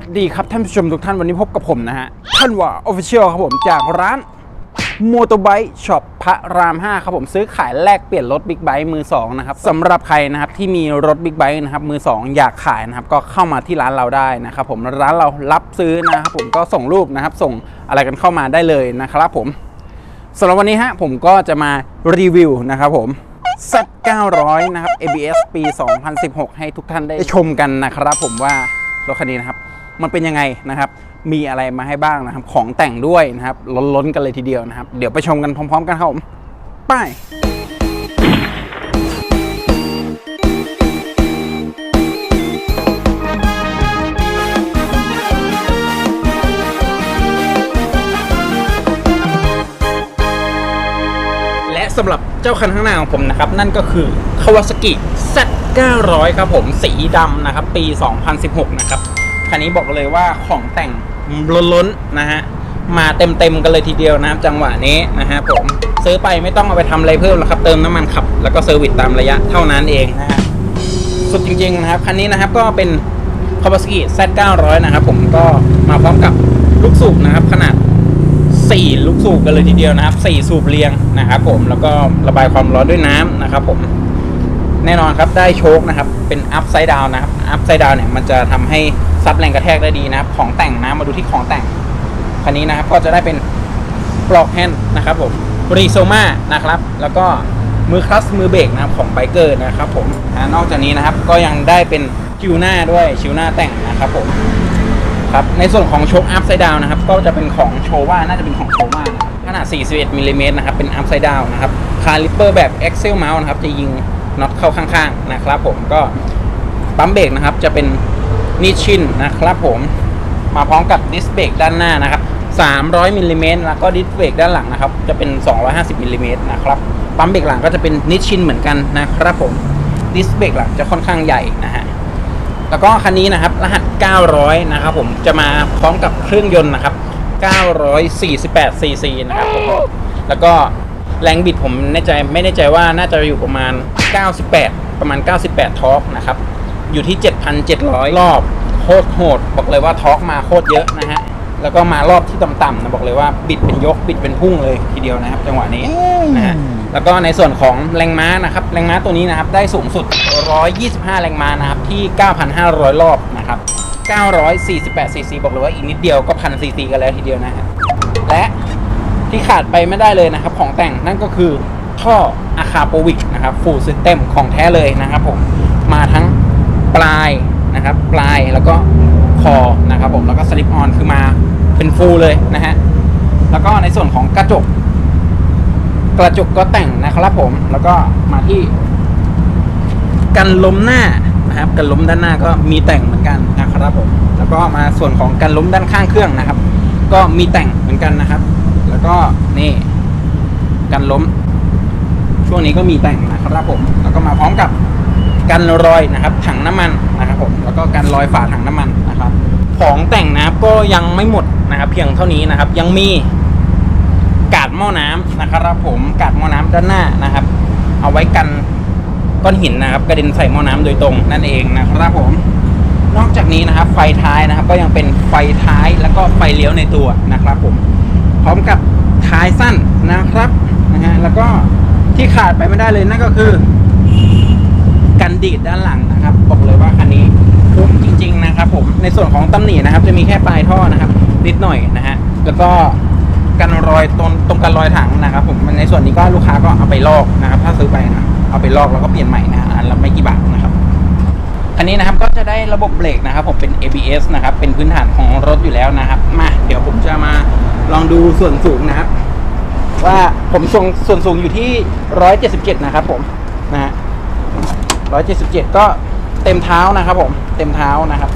วัสดีครับท่านผู้ชมทุกท่านวันนี้พบกับผมนะฮะท่านว่าออฟฟิเชียลครับผมจากร้านมอเตอร์ไบค์ช็อปพระราม 5 ครับผมซื้อขายแลกเปลี่ยนรถบิ๊กไบค์มือ 2 นะครับสำหรับใครนะครับที่มีรถบิ๊กไบค์นะครับมือ 2 อยากขายนะครับก็เข้ามาที่ร้านเราได้นะครับผมร้านเรารับซื้อนะครับผมก็ส่งรูปนะครับส่งอะไรกันเข้ามาได้เลยนะครับผมสำหรับวันนี้ฮะผมก็จะมารีวิวนะครับผม Z 900 นะครับ ABS ปี 2016 ให้ทุกท่านได้ชมกันนะครับผมว่ารถคันนี้นะครับ มันเป็นยังไงนะครับ มีอะไรมาให้บ้างนะครับ ของแต่งด้วยนะครับ ล้นๆกันเลยทีเดียวนะครับ เดี๋ยวไปชมกันพร้อมๆ กันครับผมไปและสำหรับเจ้าคันข้างหน้าของผมนะครับ นั่นก็คือ Kawasaki Z 900 ครับผมสีดำนะครับ ปี 2016 นะครับ คันนี้บอกเลยว่าของแต่งล้นๆนะฮะมาเต็มๆกันเลยทีเดียวนะครับจังหวะนี้นะฮะผมซื้อไปไม่ต้องเอาไปทำอะไรเพิ่มแล้วครับเติมน้ำมันขับ แล้วก็เซอร์วิสตามระยะเท่านั้นเองนะฮะสุดจริงๆนะครับคันนี้นะครับก็เป็น Kawasaki Z 900 นะครับผมก็มาพร้อมกับลูกสูบนะครับ ขนาด 4 ลูกสูบกันเลยทีเดียวนะครับ 4 สูบเรียงนะครับผมแล้วก็ระบายความร้อนด้วยน้ำนะครับผมแน่นอนครับได้โชคนะครับ เป็นอัพไซด์ดาวนะครับอัพไซด์ดาวเนี่ยมันจะทำให้ ซับแรงกระแทกได้ดีนะครับ ของแต่งนะมาดูที่ของแต่งคันนี้นะครับ ก็จะได้เป็นปลอกแฮนด์นะครับผมรีโซมานะครับ แล้วก็มือคลัสมือเบรกนะครับของไบเกอร์นะครับผมนอกจากนี้นะครับก็ยังได้เป็นชิวหน้าด้วยชิวหน้าแต่งนะครับผมครับในส่วนของโชคอัพไซด์ดาวนะครับ ก็จะเป็นของโชว่าน่าจะเป็นของโชว่าขนาด 41มิลลิเมตรนะครับ เป็นอัพไซด์ดาวนะครับ คาลิปเปอร์แบบ Excel Mount นะครับ จะยิงน็อตเข้าข้างๆ นะครับผมก็ปั๊มเบรกนะครับ จะเป็น นิชชินนะครับผมมาพร้อมกับดิสเบรกด้านหน้านะครับ 300มิลลิเมตรแล้วก็ดิสเบรกด้านหลังนะครับ จะเป็น 250มิลลิเมตรนะครับปั๊มเบรกหลังก็จะเป็นนิชชินเหมือนกันนะครับผมดิสเบรกหลังจะค่อนข้างใหญ่นะฮะแล้วก็คันนี้นะครับรหัส 900 นะครับผมจะมาพร้อมกับเครื่องยนต์นะครับ 948 cc นะครับผมแล้วก็แรงบิดผมแน่ใจไม่แน่ใจว่าน่าจะอยู่ประมาณ 98 ประมาณ 98 ทอร์กนะครับ อยู่ที่ 7,700 รอบ โคตรโหด บอกเลยว่าทอร์กมาโคตรเยอะนะฮะ แล้วก็มารอบที่ต่ำๆนะบอกเลยว่าบิดเป็นยกบิดเป็นพุ่งเลยทีเดียวนะครับ จังหวะนี้นะฮะแล้วก็ในส่วนของแรงม้านะครับแรงม้าตัวนี้นะครับได้สูงสุด 125 แรงม้านะครับที่ 9,500 รอบนะครับ948ซีซีบอกเลยว่าอีกนิดเดียวก็พันซีซีกันแล้วทีเดียวนะฮะและที่ขาดไปไม่ได้เลยนะครับ ของแต่งนั่นก็คือท่ออาคาโปวิกนะครับฟูลซิสเต็มของแท้เลยนะครับผมมาทั้ง ปลายนะครับ ปลายแล้วก็คอนะครับผมแล้วก็สลิปออนคือมาเป็นฟูลเลยนะฮะแล้วก็ในส่วนของกระจก กระจกก็แต่งนะครับผมแล้วก็มาที่ กันล้มหน้านะครับกันล้มด้านหน้าก็มีแต่งเหมือนกันนะครับผมแล้วก็มาส่วนของกันล้มด้านข้างเครื่องนะครับ ก็มีแต่งเหมือนกันนะครับ แล้วก็นี่กันล้ม ช่วงนี้ก็มีแต่งนะครับผมแล้วก็มาพร้อมกับ กันรอยนะครับ ถังน้ำมันนะครับผมแล้วก็กันรอยฝาถังน้ำมันนะครับ ของแต่งนะครับก็ยังไม่หมดนะครับเพียงเท่านี้นะครับ ยังมีกาดหม้อน้ำนะครับ ผมกาดหม้อน้ำด้านหน้านะครับ เอาไว้กันก้อนหินนะครับ กระเด็นใส่หม้อน้ำโดยตรงนั่นเองนะครับผมนอกจากนี้นะครับ ไฟท้ายนะครับ ก็ยังเป็นไฟท้ายแล้วก็ไฟเลี้ยวในตัวนะครับ ผม พร้อมกับท้ายสั้นนะครับนะฮะแล้วก็ที่ขาดไปไม่ได้เลยนั่นก็คือ ดีดด้านหลังนะครับ บอกเลยว่าคันนี้คุ้มจริง ๆ นะครับ ผมในส่วนของตำหนินะครับ จะมีแค่ปลายท่อนะครับ นิดหน่อยนะฮะแล้วก็กันรอยตรงตรงกันรอยถังนะครับ ผมในส่วนนี้ก็ลูกค้าก็เอาไปลอกนะครับ ถ้าซื้อไปนะเอาไปลอกแล้วก็เปลี่ยนใหม่นะฮะอันละไม่กี่บาทนะครับคันนี้นะครับก็จะได้ระบบเบรกนะครับ ผมเป็น ABS นะครับ เป็นพื้นฐานของรถอยู่แล้วนะครับมาเดี๋ยวผมจะมาลองดูส่วนสูงนะครับ ว่าผมส่วนส่วนสูงอยู่ที่ 177 นะครับ ผมนะฮะ 177 ก็เต็มเท้านะครับผมเต็มเท้านะครับ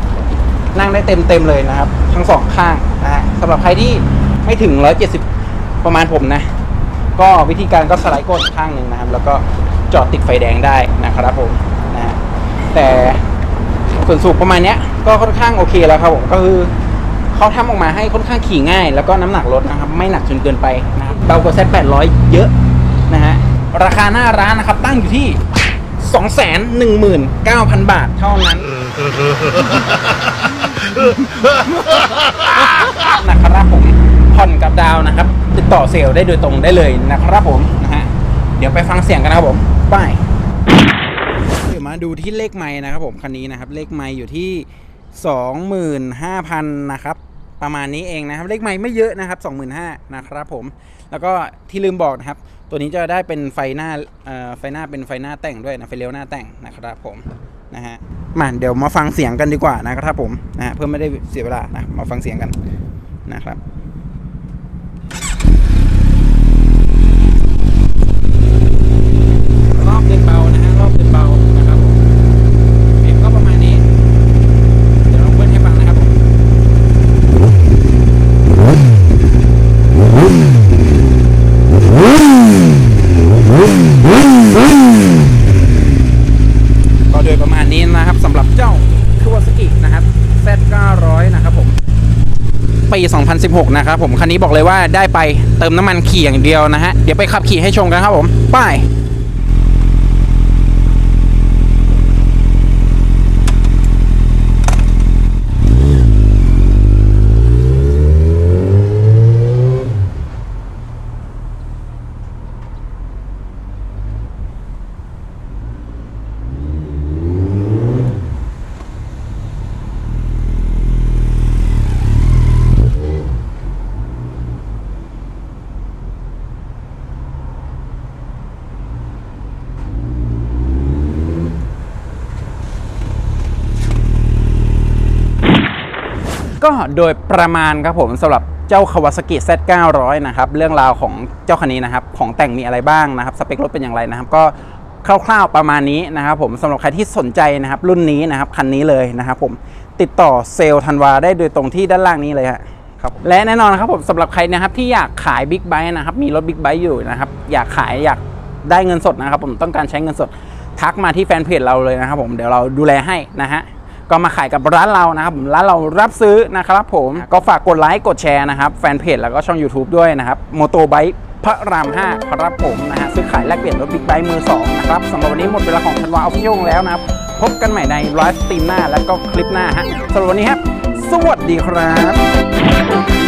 นั่งได้เต็มเต็มเลยนะครับ ทั้งสองข้างนะฮะสำหรับใครที่ไม่ถึง 170 ประมาณผมนะ ก็วิธีการก็สไลด์ก้นข้างหนึ่งนะครับ แล้วก็จอดติดไฟแดงได้นะครับผมนะฮะแต่ส่วนสูงประมาณเนี้ยก็ค่อนข้างโอเคแล้วครับผมก็คือเขาทำออกมาให้ค่อนข้างขี่ง่าย แล้วก็น้ำหนักลดนะครับ ไม่หนักจนเกินไปนะครับเบากว่าเซต800 เยอะนะฮะราคาหน้าร้านนะครับตั้งอยู่ที่ 219,000 บาทเท่านั้นนะครับผมผ่อนกับดาวนะครับ ติดต่อเซลล์ได้โดยตรงได้เลยนะครับผมนะฮะเดี๋ยวไปฟังเสียงกันนะครับผมไปเดี๋ยวมาดูที่เลขไม้นะครับผมคันนี้นะครับ เลขไม้อยู่ที่ 25,000 นะครับ ประมาณนี้เองนะครับ เลขไม่ไม่เยอะนะครับ 25,000นะครับผม แล้วก็ที่ลืมบอกนะครับ ตัวนี้จะได้เป็นไฟหน้าเอ่อไฟหน้าเป็นไฟหน้าแต่งด้วยนะไฟเลี้ยวหน้าแต่งนะครับผมนะฮะมาเดี๋ยวมาฟังเสียงกันดีกว่านะครับผมนะฮะเพื่อไม่ได้เสียเวลานะมาฟังเสียงกันนะครับ รอบเดินเบานะฮะรอบเดินเบานะครับผมเสียงก็ประมาณนี้ เดี๋ยวลองเบิ้ลให้ฟังนะครับผมก็โดยประมาณนี้นะครับสำหรับเจ้าค a ว a สกินะครับ Z900 นะครับผมปี 2016 นะครับผม คันนี้บอกเลยว่าได้ไปเติมน้ำมันขี่อย่างเดียวนะฮะ เดี๋ยวไปขับขี่ให้ชมกันครับผม ไป ก็โดยประมาณครับผมสำหรับเจ้า Kawasaki Z900 นะครับ เรื่องราวของเจ้าคันนี้นะครับ ของแต่งมีอะไรบ้างนะครับ สเปครถเป็นอย่างไรนะครับ ก็คร่าวๆประมาณนี้นะครับผมสำหรับใครที่สนใจนะครับ รุ่นนี้นะครับ คันนี้เลยนะครับผมติดต่อเซลล์ธันวาได้โดยตรงที่ด้านล่างนี้เลยครับและแน่นอนนะครับผมสำหรับใครนะครับที่อยากขายบิ๊กไบค์นะครับมีรถบิ๊กไบค์อยู่นะครับอยากขายอยากได้เงินสดนะครับผมต้องการใช้เงินสดทักมาที่แฟนเพจเราเลยนะครับผมเดี๋ยวเราดูแลให้นะฮะ ก็มาขายกับร้านเรานะครับผมร้านเรารับซื้อนะครับผมก็ฝากกดไลค์กดแชร์นะครับแฟนเพจแล้วก็ช่อง YouTube ด้วยนะครับโมโตไบค์พระราม 5 ครับผมนะฮะซื้อขายแลกเปลี่ยนรถบิ๊กไบค์มือ 2 นะครับสำหรับวันนี้หมดเวลาของธันวาเอฟฟิโยงแล้วนะครับ พบกันใหม่ในไลฟ์สตรีมหน้า แล้วก็คลิปหน้าฮะสำหรับวันนี้ครับ สวัสดีครับ